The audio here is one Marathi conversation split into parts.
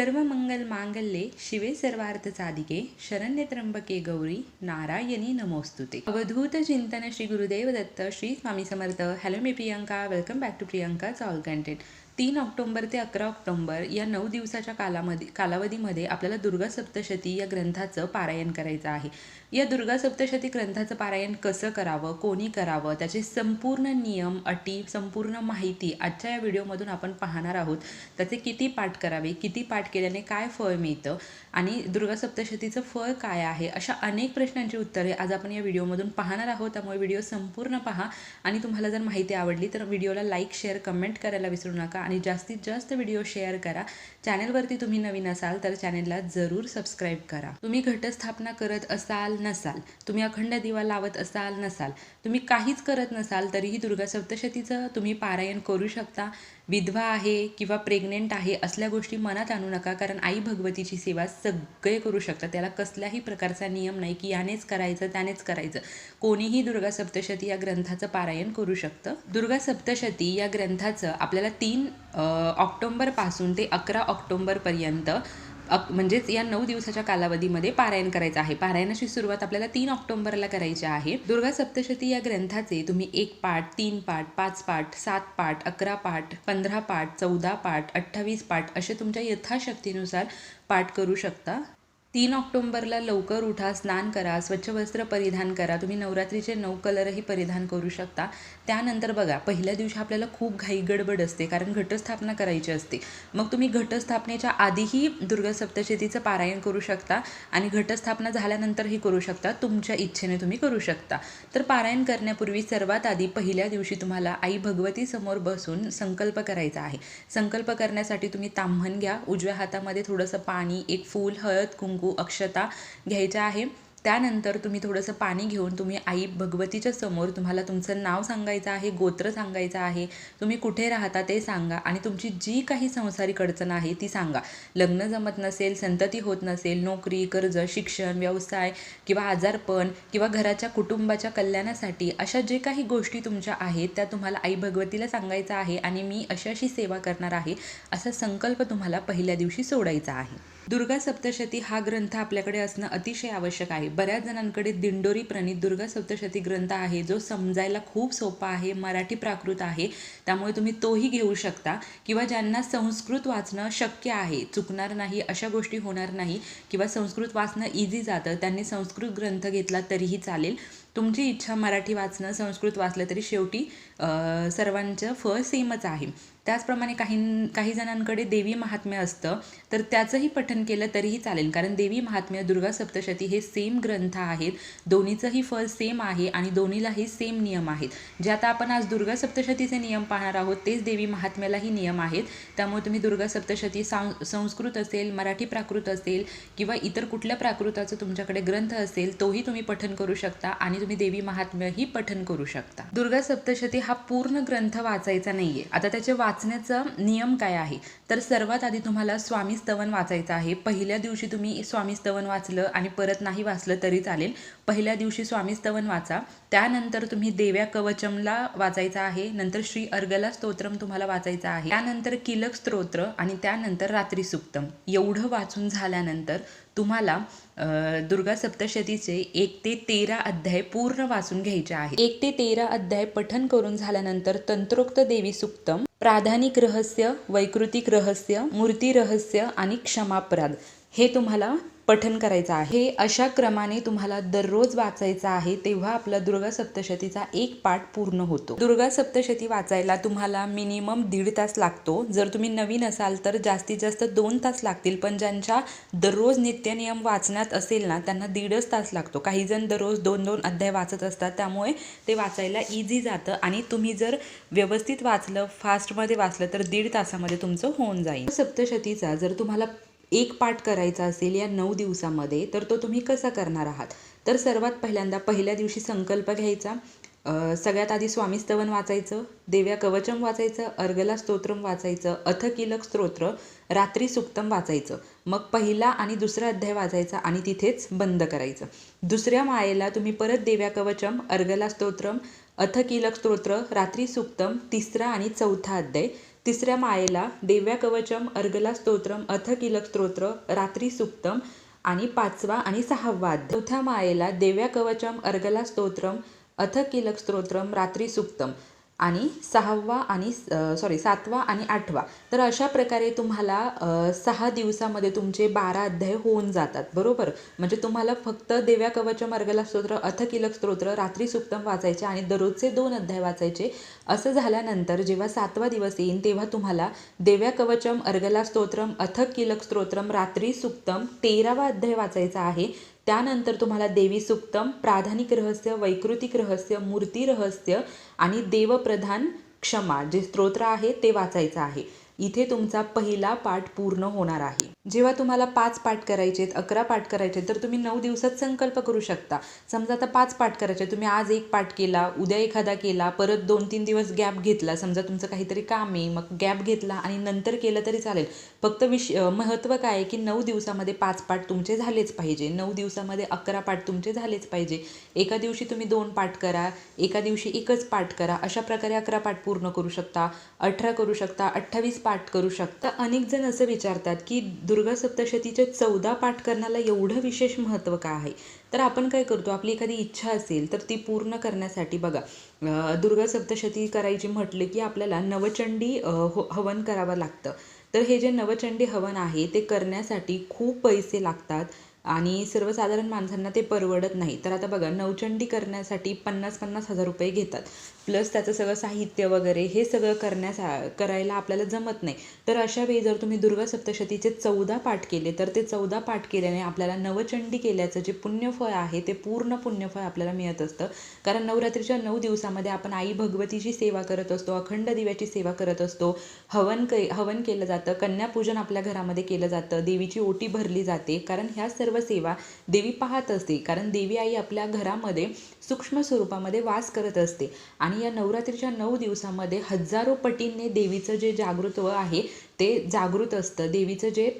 सर्व मंगल मांगल्ये शिवे सर्वार्थ साधिके शरण्य त्र्यंबके गौरी नारायणी नमोस्तुते अवधूत चिंतन Shri Gurudev Datta Shri Swami Samarth hello me Priyanka welcome back to Priyanka all content तीन ऑक्टोंबर ते अकरा ऑक्टोंबर या नऊ दिवसाच्या कालामध्ये कालावधीमध्ये आपल्याला दुर्गा सप्तशती या ग्रंथाचं पारायण करायचं आहे. या दुर्गा सप्तशती ग्रंथाचं पारायण कसं करावं कोणी करावं त्याचे संपूर्ण नियम अटी संपूर्ण माहिती आजच्या या व्हिडिओमधून आपण पाहणार आहोत. त्याचे किती पाठ करावे किती पाठ केल्याने काय फळ मिळतं आणि दुर्गा सप्तशतीचं फळ काय आहे अशा अनेक प्रश्नांची उत्तरे आज आपण या व्हिडिओमधून पाहणार आहोत. त्यामुळे व्हिडिओ संपूर्ण पहा आणि तुम्हाला जर माहिती आवडली तर व्हिडिओला लाईक शेअर कमेंट करायला विसरू नका. आणि जास्तीत जास्त व्हिडिओ शेअर करा. चॅनलवरती तुम्ही नवीन असाल तर चॅनेलला जरूर सबस्क्राईब करा. तुम्ही घटस्थापना करत असाल नसाल तुम्ही अखंड दिवा लावत असाल नसाल तुम्ही काहीच करत नसाल तरीही दुर्गा सप्तशतीचं तुम्ही पारायण करू शकता. विधवा आहे किंवा प्रेग्नेंट आहे असल्या गोष्टी मनात आणू नका कारण आई भगवतीची सेवा सगळे करू शकतात. त्याला कसल्याही प्रकारचा नियम नाही की यानेच करायचं त्यानेच करायचं. कोणीही दुर्गा सप्तशती या ग्रंथाचं पारायण करू शकतं. दुर्गा सप्तशती या ग्रंथाचं आपल्याला तीन ऑक्टोंबरपासून ते अकरा ऑक्टोंबरपर्यंत अक म्हणजेच या नऊ दिवसाच्या कालावधीमध्ये पारायण करायचं आहे. पारायणाची सुरुवात आपल्याला तीन ऑक्टोबरला करायची आहे. दुर्गा सप्तशती या ग्रंथाचे तुम्ही एक पाठ तीन पाठ पाच पाठ सात पाठ अकरा पाठ पंधरा पाठ चौदा पाठ अठ्ठावीस पाठ असे तुमच्या यथाशक्तीनुसार पाठ करू शकता. तीन ऑक्टोंबरला लवकर उठा स्नान करा स्वच्छ वस्त्र परिधान करा. तुम्ही नवरात्रीचे नऊ कलरही परिधान करू शकता. त्यानंतर बघा पहिल्या दिवशी आपल्याला खूप घाई गडबड असते कारण घटस्थापना करायची असते. मग तुम्ही घटस्थापनेच्या आधीही दुर्गा सप्तशतीचं पारायण करू शकता आणि घटस्थापना झाल्यानंतरही करू शकता. तुमच्या इच्छेने तुम्ही करू शकता. तर पारायण करण्यापूर्वी सर्वात आधी पहिल्या दिवशी तुम्हाला आई भगवती समोर बसून संकल्प करायचा आहे. संकल्प करण्यासाठी तुम्ही ताम्हण घ्या. उजव्या हातामध्ये थोडंसं पाणी एक फूल हळद कुंकू कुंकू अक्षता घ्यायच्या आहे. त्यानंतर तुम्ही थोडंसं पाणी घेऊन तुम्ही आई भगवतीच्या समोर तुम्हाला तुमचं नाव सांगायचं आहे गोत्र सांगायचं आहे. तुम्ही कुठे राहता ते सांगा आणि तुमची जी काही संसारिक अडचण आहे ती सांगा. लग्न जमत नसेल संतती होत नसेल नोकरी कर्ज शिक्षण व्यवसाय किंवा आजारपण किंवा घराच्या कुटुंबाच्या कल्याणासाठी अशा जे काही गोष्टी तुमच्या आहेत त्या तुम्हाला आई भगवतीला सांगायचं आहे आणि मी अशी अशी सेवा करणार आहे असा संकल्प तुम्हाला पहिल्या दिवशी सोडायचा आहे. दुर्गा सप्तशती हा ग्रंथ आपल्याकडे असणं अतिशय आवश्यक आहे. बऱ्याच जणांकडे दिंडोरी प्रणित दुर्गा सप्तशती ग्रंथ आहे जो समजायला खूप सोपा आहे मराठी प्राकृत आहे. त्यामुळे तुम्ही तोही घेऊ शकता. किंवा ज्यांना संस्कृत वाचणं शक्य आहे चुकणार नाही अशा गोष्टी होणार नाही किंवा संस्कृत वाचणं इझी जातं त्यांनी संस्कृत ग्रंथ घेतला तरीही चालेल. तुमची इच्छा मराठी वाचणं संस्कृत वाचलं तरी शेवटी सर्वांचं फळ सेमच आहे. त्याचप्रमाणे काही काही जणांकडे देवी महात्म्य असतं तर त्याचंही पठन केलं तरीही चालेल. कारण देवी महात्म्य दुर्गा सप्तशती हे सेम ग्रंथ आहेत. दोन्हीचंही फळ सेम आहे आणि दोन्हीलाही सेम नियम आहेत. जे आता आपण आज दुर्गा सप्तशतीचे नियम पाहणार आहोत तेच देवी महात्म्यालाही नियम आहेत. त्यामुळे तुम्ही दुर्गा सप्तशती संस्कृत असेल मराठी प्राकृत असेल किंवा इतर कुठल्या प्राकृताचं तुमच्याकडे ग्रंथ असेल तोही तुम्ही पठन करू शकता आणि तुम्ही देवी महात्म्यही पठन करू शकता. दुर्गा सप्तशती हा पूर्ण ग्रंथ वाचायचा नाहीये. आता त्याचे वाचण्याचा नियम काय आहे? तर सर्वात आधी तुम्हाला स्वामी स्तवन वाचायचं आहे. पहिल्या दिवशी तुम्ही स्वामी स्तवन वाचलं आणि परत नाही वाचलं तरी चालेल. पहिल्या दिवशी स्वामी स्तवन वाचा. त्यानंतर तुम्ही देव्या कवचमला वाचायचा आहे. नंतर श्री अर्गला स्तोत्रम तुम्हाला वाचायचं आहे. त्यानंतर किलक स्तोत्र आणि त्यानंतर रात्री सुक्तम एवढं वाचून झाल्यानंतर तुम्हाला दुर्गा सप्तशतीचे एक ते तेरा अध्याय पूर्ण वाचून घ्यायचे आहे एक ते तेरा अध्याय पठन करून झाल्यानंतर तंत्रोक्त देवी सुक्तम प्राधानिक रहस्य वैकृतिक रहस्य मूर्ती रहस्य आणि क्षमापराध. हे तुम्हाला पठन करायचं आहे. हे अशा क्रमाने तुम्हाला दररोज वाचायचं आहे तेव्हा आपला दुर्गा सप्तशतीचा एक पाठ पूर्ण होतो. दुर्गा सप्तशती वाचायला तुम्हाला मिनिमम दीड तास लागतो. जर तुम्ही नवीन असाल तर जास्तीत जास्त दोन तास लागतील पण ज्यांच्या दररोज नित्यनियम वाचण्यात असेल ना त्यांना दीडच तास लागतो. काही जण दररोज दोन दोन अध्याय वाचत असतात त्यामुळे ते वाचायला इझी जातं आणि तुम्ही जर व्यवस्थित वाचलं फास्टमध्ये वाचलं तर दीड तासामध्ये तुमचं होऊन जाईल. सप्तशतीचा जर तुम्हाला एक पाठ करायचा असेल या नऊ दिवसामध्ये तर तो तुम्ही कसा करणार आहात? तर सर्वात पहिल्यांदा पहिल्या दिवशी संकल्प घ्यायचा. सगळ्यात आधी स्वामी स्तवन वाचायचं देव्या कवचम वाचायचं अर्गला स्तोत्रम वाचायचं अथ किलक स्तोत्र रात्री सुक्तम वाचायचं. मग पहिला आणि दुसरा अध्याय वाचायचा आणि तिथेच बंद करायचं. दुसऱ्या माळेला तुम्ही परत देव्या कवचम अर्गला स्तोत्रम अथकिलक स्तोत्र रात्री सुक्तम तिसरा आणि चौथा अध्याय तिसऱ्या मायेला देव्या कवचम अर्गला स्तोत्रम अथ किलक स्तोत्र रात्री सुक्तम आणि पाचवा आणि सहावा चौथ्या मायेला देव्या कवचम अर्गला स्तोत्रम अथ किलक स्तोत्रम रात्री सुक्तम आणि सहावा आणि सॉरी सातवा आणि आठवा. तर अशा प्रकारे तुम्हाला सहा दिवसामध्ये तुमचे बारा अध्याय होऊन जातात. बरोबर? म्हणजे तुम्हाला फक्त देव्या कवचम मार्गला स्तोत्र अथ किलक स्तोत्र रात्री सुप्तम वाचायचे आणि दररोजचे दोन अध्याय वाचायचे. असं झाल्यानंतर जेव्हा सातवा दिवस येईल तेव्हा तुम्हाला देव्या कवचम अर्गला स्तोत्रम अथक किलक स्तोत्रम रात्री सुक्तम तेरावा अध्याय वाचायचा आहे. त्यानंतर तुम्हाला देवी सुक्तम प्राधानिक रहस्य वैकृतिक रहस्य मूर्ती रहस्य आणि देवप्रधान क्षमा जे स्तोत्र आहे ते वाचायचं आहे. इथे तुमचा पहिला पाठ पूर्ण होणार आहे. जेव्हा तुम्हाला पाच पाठ करायचे आहेत अकरा पाठ करायचे तर तुम्ही नऊ दिवसात संकल्प करू शकता. समजा आता पाच पाठ करायचे तुम्ही आज एक पाठ केला उद्या एखादा केला परत दोन तीन दिवस गॅप घेतला समजा तुमचं काहीतरी काम आहे मग गॅप घेतला आणि नंतर केलं तरी चालेल. फक्त विश महत्त्व काय आहे की नऊ दिवसामध्ये पाच पाठ तुमचे झालेच पाहिजे. नऊ दिवसामध्ये अकरा पाठ तुमचे झालेच पाहिजे. एका दिवशी तुम्ही दोन पाठ करा एका दिवशी एकच पाठ करा अशा प्रकारे अकरा पाठ पूर्ण करू शकता अठरा करू शकता अठ्ठावीस पाठ करू शकता. अनेक जण असं विचारतात की दुर् दुर्गा सप्तशतीचे चौदा पाठ करण्याला एवढं विशेष महत्त्व का आहे? तर आपण काय करतो आपली एखादी इच्छा असेल तर ती पूर्ण करण्यासाठी बघा दुर्गा सप्तशती करायची म्हटले की आपल्याला नवचंडी हो हवन करावं लागतं. तर हे जे नवचंडी हवन आहे ते करण्यासाठी खूप पैसे लागतात आणि सर्वसाधारण माणसांना ते परवडत नाही. तर आता बघा नवचंडी करण्यासाठी पन्नास पन्नास हजार रुपये घेतात. प्लस त्याचं सगळं साहित्य वगैरे हे सगळं करण्यास करायला आपल्याला जमत नाही. तर अशा वेळी जर तुम्ही दुर्गा सप्तशतीचे चौदा पाठ केले तर ते चौदा पाठ केल्याने आपल्याला नवचंडी केल्याचं जे पुण्यफळ आहे ते पूर्ण पुण्यफळ आपल्याला मिळत असतं. कारण नवरात्रीच्या नऊ दिवसामध्ये आपण आई भगवतीची सेवा करत असतो अखंड दिव्याची सेवा करत असतो. हवन क हवन केलं जातं कन्यापूजन आपल्या घरामध्ये केलं जातं देवीची ओटी भरली जाते. कारण ह्या सर्व सेवा देवी पाहत असते. कारण देवी आई आपल्या घरामध्ये सूक्ष्म स्वरूपामध्ये वास करत असते. आणि आणि या नवरात्रीच्या नऊ दिवसामध्ये हजारो पटींनी देवीचं जे जागृत्व आहे ते जागृत असतं. देवीचं जे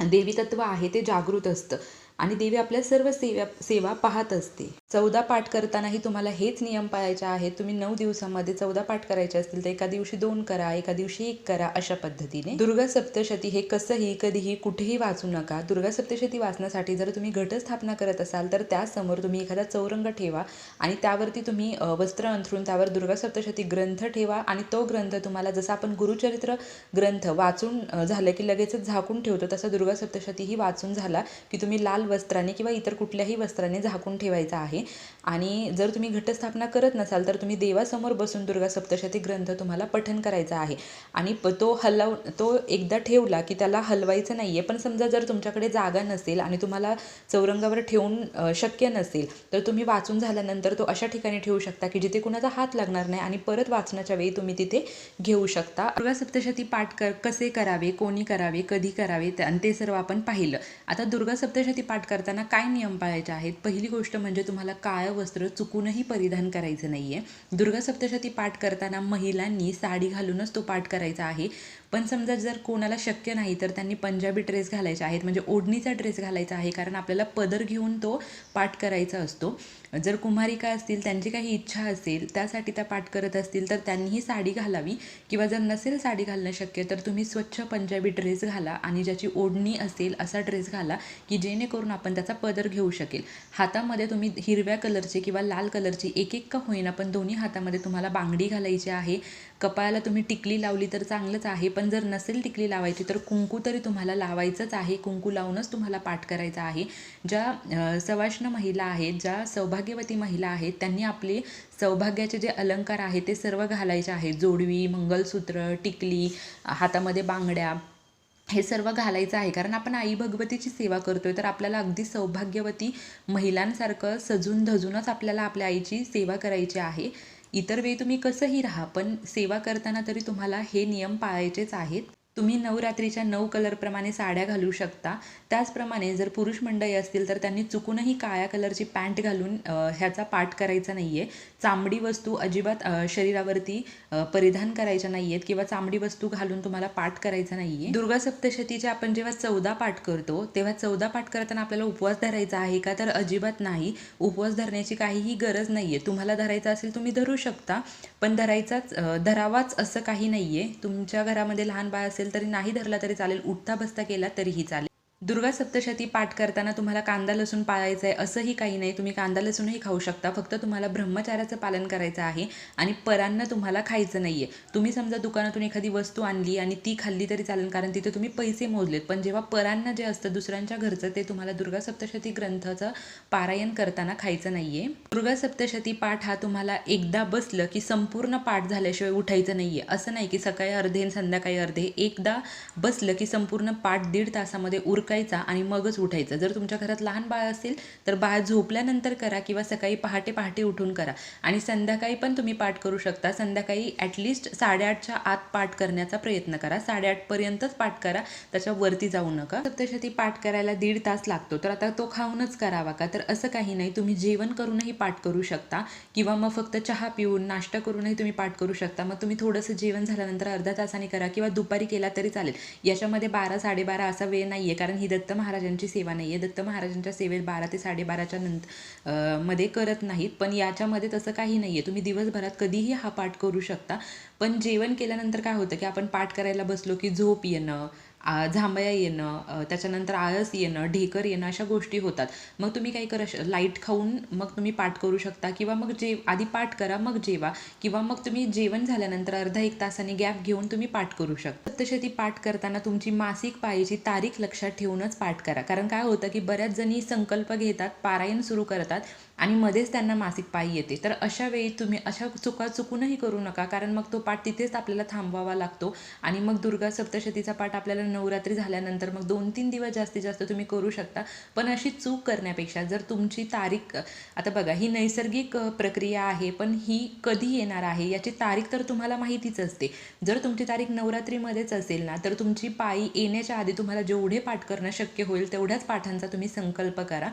देवी तत्व आहे ते जागृत असतं. आणि देवी आपल्या सर्व सेवा सेवा पाहत असते. चौदा पाठ करतानाही तुम्हाला हेच नियम पाळायचे आहेत. तुम्ही नऊ दिवसामध्ये चौदा पाठ करायचे असतील तर एका दिवशी दोन करा एका दिवशी एक करा अशा पद्धतीने. दुर्गा सप्तशती हे कसंही कधीही कुठेही वाचू नका. दुर्गा सप्तशती वाचण्यासाठी जर तुम्ही घटस्थापना करत असाल तर त्यासमोर तुम्ही एखादा चौरंग ठेवा आणि त्यावरती तुम्ही वस्त्र अंथरून त्यावर दुर्गा सप्तशती ग्रंथ ठेवा आणि तो ग्रंथ तुम्हाला जसं आपण गुरुचरित्र ग्रंथ वाचून झालं की लगेचच झाकून ठेवतो तसा दुर्गा सप्तशतीही वाचून झाला की तुम्ही लाल वस्त्राने किंवा इतर कुठल्याही वस्त्राने झाकून ठेवायचा आहे. आणि जर तुम्ही घटस्थापना करत नसाल तर तुम्ही देवासमोर बसून दुर्गा सप्तशती ग्रंथ तुम्हाला पठन करायचा आहे. आणि प तो हलव तो एकदा ठेवला की त्याला हलवायचं नाही आहे पण समजा जर तुमच्याकडे जागा नसेल आणि तुम्हाला चौरंगावर ठेवून शक्य नसेल तर तुम्ही वाचून झाल्यानंतर तो अशा ठिकाणी ठेवू शकता की जिथे कुणाचा हात लागणार नाही आणि परत वाचण्याच्या वेळी तुम्ही तिथे घेऊ शकता. दुर्गा सप्तशती पाठ कर कसे करावे कोणी करावे कधी करावे आणि ते सर्व आपण पाहिलं. आता दुर्गा सप्तशती पाठ करताना काय नियम पाळायचे आहेत? पहिली गोष्ट म्हणजे तुम्हाला काळं वस्त्र चुकूनही परिधान करायचं नाही आहे दुर्गा सप्तशती पाठ करताना महिलांनी साडी घालूनच तो पाठ करायचा आहे. पण समजा जर कोणाला शक्य नाही तर त्यांनी पंजाबी ड्रेस घालायचे आहेत म्हणजे ओढणीचा ड्रेस घालायचा आहे कारण आपल्याला पदर घेऊन तो पाठ करायचा असतो. जर कुमारिका असतील त्यांची काही इच्छा असेल त्यासाठी त्या पाठ करत असतील तर त्यांनीही साडी घालावी. किंवा जर नसेल साडी घालणं शक्य तर तुम्ही स्वच्छ पंजाबी ड्रेस घाला आणि ज्याची ओढणी असेल असा ड्रेस घाला की जेणेकरून आपण त्याचा पदर घेऊ शकेल. हातामध्ये तुम्ही हिरव्या कलरचे किंवा लाल कलरची एक एक का होईना पण दोन्ही हातामध्ये तुम्हाला बांगडी घालायची आहे. कपाळाला तुम्ही टिकली लावली तर चांगलंच आहे पण जर नसेल टिकली लावायची तर कुंकू तरी तुम्हाला लावायचंच आहे. कुंकू लावूनच तुम्हाला पाठ करायचा आहे. ज्या सवाष्ण महिला आहेत ज्या सौभाग्यवती महिला आहेत त्यांनी आपले सौभाग्याचे जे अलंकार आहेत ते सर्व घालायचे आहेत. जोडवी मंगलसूत्र टिकली हातामध्ये बांगड्या हे सर्व घालायचं आहे. कारण आपण आई भगवतीची सेवा करतोय तर आपल्याला अगदी सौभाग्यवती महिलांसारखं सजून धजूनच आपल्याला आपल्या आईची सेवा करायची आहे. इतर वेळी तुम्ही कसंही राहा पण सेवा करताना तरी तुम्हाला हे नियम पाळायचेच आहेत. तुम्ही नवरात्रीच्या नऊ कलरप्रमाणे साड्या घालू शकता. त्याचप्रमाणे जर पुरुष मंडळी असतील तर त्यांनी चुकूनही काळ्या कलरची पॅन्ट घालून ह्याचा पाठ करायचा नाही आहे चामडी वस्तू अजिबात शरीरावरती परिधान करायच्या नाही आहेत किंवा चामडी वस्तू घालून तुम्हाला पाठ करायचा नाही आहे दुर्गा सप्तशतीचे आपण जेव्हा चौदा पाठ करतो तेव्हा चौदा पाठ करताना आपल्याला उपवास धरायचा आहे का? तर अजिबात नाही. उपवास धरण्याची काहीही गरज नाही आहे तुम्हाला धरायचा असेल तुम्ही धरू शकता. पण धरायचाच धरावाच असं काही नाही आहे तुमच्या घरामध्ये लहान बाळ असेल तरी नाही धरला तरी चालेल. उठता बसता केला तरीही चालेल. दुर्गा सप्तशती पाठ करताना तुम्हाला कांदा लसूण पाळायचं आहे असंही काही नाही. तुम्ही कांदा लसूणही खाऊ शकता. फक्त तुम्हाला ब्रह्मचार्याचं पालन करायचं आहे आणि परांना तुम्हाला खायचं नाही आहे तुम्ही समजा दुकानातून एखादी वस्तू आणली आणि ती खाल्ली तरी चालेल कारण तिथे तुम्ही पैसे मोजलेत. पण जेव्हा परांना जे असतं दुसऱ्यांच्या घरचं ते तुम्हाला दुर्गा सप्तशती ग्रंथाचं पारायण करताना खायचं नाही आहे दुर्गा सप्तशती पाठ हा तुम्हाला एकदा बसलं की संपूर्ण पाठ झाल्याशिवाय उठायचं नाही आहे असं नाही की सकाळी अर्धे आणि संध्याकाळी अर्धे. एकदा बसलं की संपूर्ण पाठ दीड तासामध्ये उरकायचा आणि मगच उठायचं. जर तुमच्या घरात लहान बाळ असेल तर बाळ झोपल्यानंतर करा किंवा सकाळी पहाटे पहाटे उठून करा. आणि संध्याकाळी पण तुम्ही पाठ करू शकता. संध्याकाळी ॲटलिस्ट साडेआठच्या आत पाठ करण्याचा प्रयत्न करा. साडेआठपर्यंतच पाठ करा. त्याच्यावरती जाऊ नका. सप्तशती पाठ करायला दीड तास लागतो. तर आता तो खाऊनच करावा का? तर असं काही नाही. तुम्ही जेवण करूनही पाठ करू शकता. किंवा मग फक्त चहा पिऊन नाश्ता करूनही तुम्ही पाठ करू शकता. मग तुम्ही थोडंसं जेवण झाल्यानंतर अर्धा तासाने करा किंवा दुपारी केला तरी चालेल. याच्यामध्ये बारा साडेबारा असा वेळ नाही आहे कारण ही दत्त महाराजांची सेवा नाही आहे. दत्त महाराजांच्या सेवेत बारा ते साडेबाराच्या नंतर मध्ये करत नाहीत. पण याच्यामध्ये तसं काही नाही आहे तुम्ही दिवसभरात कधीही हा पाठ करू शकता. पण जेवण केल्यानंतर काय होतं की आपण पाठ करायला बसलो की झोप येणं आ, झांबया येणं त्याच्यानंतर आळस येणं ढेकर येणं अशा गोष्टी होतात. मग तुम्ही काय करा लाइट खाऊन मग तुम्ही पाठ करू शकता किंवा मग जे आधी पाठ करा मग जेवा किंवा मग तुम्ही जेवण झाल्यानंतर अर्धा एक तासाने गॅप घेऊन तुम्ही पाठ करू शकता. सप्तशती पाठ करताना तुमची मासिक पाळीची तारीख लक्षात ठेवूनच पाठ करा. कारण काय होतं की बऱ्याच जणी संकल्प घेतात पारायण सुरू करतात आणि मध्येच त्यांना मासिक पाळी येते. तर अशा वेळी तुम्ही अशा चुका चुकूनही करू नका. कारण मग तो पाठ तिथेच आपल्याला थांबवावा लागतो आणि मग दुर्गा सप्तशतीचा पाठ आपल्याला नवरात्री झाल्यानंतर मग दोन तीन दिवस जास्तीत जास्त तुम्ही करू शकता. पण अशी चूक करण्यापेक्षा जर तुमची तारीख आता बघा ही नैसर्गिक प्रक्रिया आहे पण ही कधी येणार आहे याची तारीख तर तुम्हाला माहितीच असते. जर तुमची तारीख नवरात्रीमध्येच असेल ना तर तुमची पायी येण्याच्या आधी तुम्हाला जेवढे पाठ करणं शक्य होईल तेवढ्याच पाठांचा तुम्ही संकल्प करा.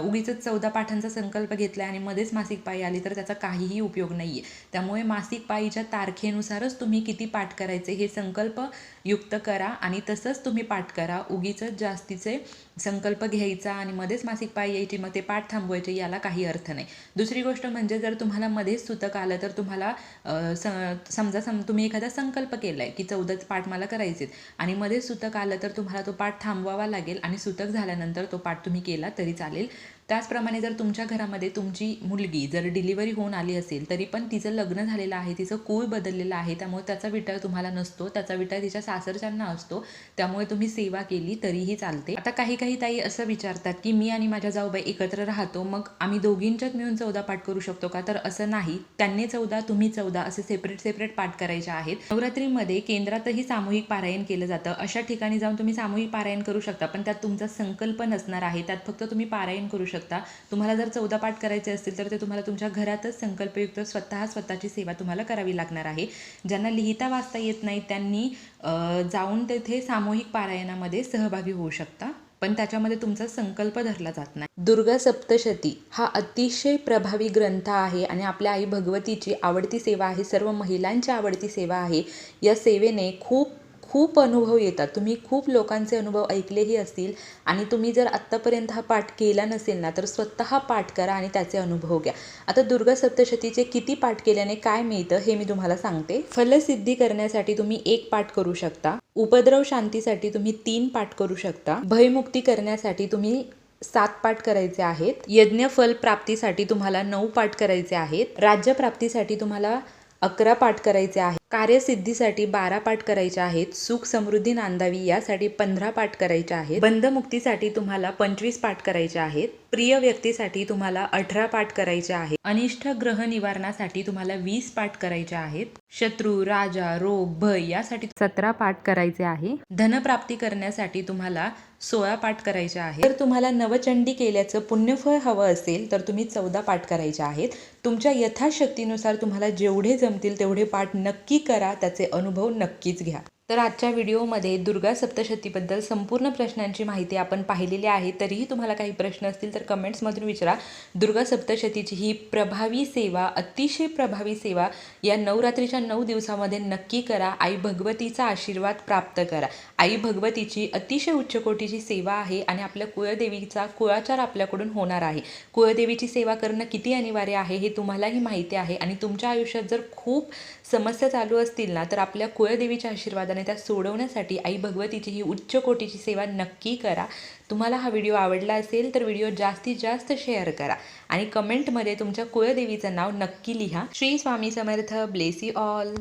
उगीच चौदा पाठांचा संकल्प घेतला आणि मध्येच मासिक पाळी आली तर त्याचा काहीही उपयोग नाही आहे त्यामुळे मासिक पाळीच्या तारखेनुसारच तुम्ही किती पाठ करायचे हे संकल्प युक्त करा आणि तसंच तुम्ही पाठ करा. उगीच जास्तीचे संकल्प घ्यायचा आणि मध्येच मासिक पाळी यायची मग ते पाठ थांबवायचे याला काही अर्थ नाही. दुसरी गोष्ट म्हणजे जर तुम्हाला मध्येच सुतक आलं तर तुम्हाला स- समजा सम तुम्ही एखादा संकल्प केला आहे की चौदा पाठ मला करायचे आणि मध्येच सुतक आलं तर तुम्हाला तो पाठ थांबवावा लागेल आणि सुतक झाल्यानंतर तो पाठ तुम्ही केला तरी चालेल. त्याचप्रमाणे जर तुमच्या घरामध्ये तुमची मुलगी जर डिलिव्हरी होऊन आली असेल तरी पण तिचं लग्न झालेलं आहे तिचं कुळ बदललेलं आहे त्यामुळे त्याचा विटाळ तुम्हाला नसतो त्याचा विटाळ तिच्या सासरच्यांना असतो त्यामुळे तुम्ही सेवा केली तरीही चालते. आता काही काही ताई असं विचारतात की मी आणि माझ्या जाऊबाई एकत्र राहतो मग आम्ही दोघींच्यात मिळून चौदा पाठ करू शकतो का? तर असं नाही. त्यांनी चौदा तुम्ही चौदा असे सेपरेट सेपरेट पाठ करायचे आहेत. नवरात्रीमध्ये केंद्रातही सामूहिक पारायण केलं जातं. अशा ठिकाणी जाऊन तुम्ही सामूहिक पारायण करू शकता पण त्यात तुमचा संकल्प नसणार आहे. त्यात फक्त तुम्ही पारायण करू शकता. तुम्हाला जर चौदा पाठ करायचे असतील तर ते तुम्हाला तुमच्या घरातच संकल्पयुक्त स्वतः स्वतःची सेवा तुम्हाला करावी लागणार आहे. ज्यांना लिहिता वाचता येत नाही त्यांनी जाऊन तेथे सामूहिक पारायणामध्ये सहभागी होऊ शकता. पण त्याच्यामध्ये तुमचा संकल्प धरला जात नाही. दुर्गा सप्तशती हा अतिशय प्रभावी ग्रंथ आहे आणि आपल्या आई भगवतीची आवडती सेवा आहे सर्व महिलांची आवडती सेवा आहे. या सेवेने खूप खूप अनुभव येतात. तुम्ही खूप लोकांचे अनुभव ऐकलेही असतील आणि तुम्ही जर आत्तापर्यंत हा पाठ केला नसेल ना तर स्वतः पाठ करा आणि त्याचे अनुभव घ्या. आता दुर्गा सप्तशतीचे किती पाठ केल्याने काय मिळतं हे मी तुम्हाला सांगते. फलसिद्धी करण्यासाठी तुम्ही एक पाठ करू शकता. उपद्रव शांतीसाठी तुम्ही तीन पाठ करू शकता. भयमुक्ती करण्यासाठी तुम्ही सात पाठ करायचे आहेत. यज्ञ फल प्राप्तीसाठी तुम्हाला नऊ पाठ करायचे आहेत. राज्यप्राप्तीसाठी तुम्हाला अकरा पाठ करायचे आहेत. कार्यसिद्धीसाठी बारा पाठ करायचे आहेत सुख समृद्धी नांदावी यासाठी पंधरा पाठ करायचे आहेत बंधमुक्तीसाठी तुम्हाला पंचवीस पाठ करायचे आहेत प्रिय व्यक्तीसाठी तुम्हाला अठरा पाठ करायचे आहेत अनिष्ट ग्रह निवारणासाठी तुम्हाला वीस पाठ करायचे आहेत शत्रू राजा रोग भय यासाठी सतरा पाठ करायचे आहे धनप्राप्ती करण्यासाठी तुम्हाला सोळा पाठ करायचे आहे जर तुम्हाला नवचंडी केल्याचं पुण्यफळ हवं असेल तर तुम्ही चौदा पाठ करायचे आहेत. तुमच्या यथाशक्तीनुसार तुम्हाला जेवढे जमतील तेवढे पाठ नक्की करा त्याचे अनुभव नक्कीच घ्या. तर आजच्या व्हिडिओमध्ये दुर्गा सप्तशतीबद्दल संपूर्ण प्रश्नांची माहिती आपण पाहिलेली आहे. तरीही तुम्हाला काही प्रश्न असतील तर कमेंट्समधून विचारा. दुर्गा सप्तशतीची ही प्रभावी सेवा अतिशय प्रभावी सेवा या नवरात्रीच्या नऊ दिवसामध्ये नक्की करा. आई भगवतीचा आशीर्वाद प्राप्त करा. आई भगवतीची अतिशय उच्चकोटीची सेवा आहे आणि आपल्या कुळदेवीचा कुळाचार आपल्याकडून होणार आहे. कुळदेवीची सेवा करणं किती अनिवार्य आहे हे तुम्हालाही माहिती आहे आणि तुमच्या आयुष्यात जर खूप समस्या चालू असतील ना तर आपल्या कुळदेवीच्या आशीर्वादाने त्या सोडवण्यासाठी आई भगवतीची ही उच्च कोटीची सेवा नक्की करा. तुम्हाला हा व्हिडिओ आवडला असेल तर व्हिडिओ जास्तीत जास्त शेअर करा. आणि कमेंटमध्ये तुमच्या कुळदेवीचं नाव नक्की लिहा. श्री स्वामी समर्थ. Bless all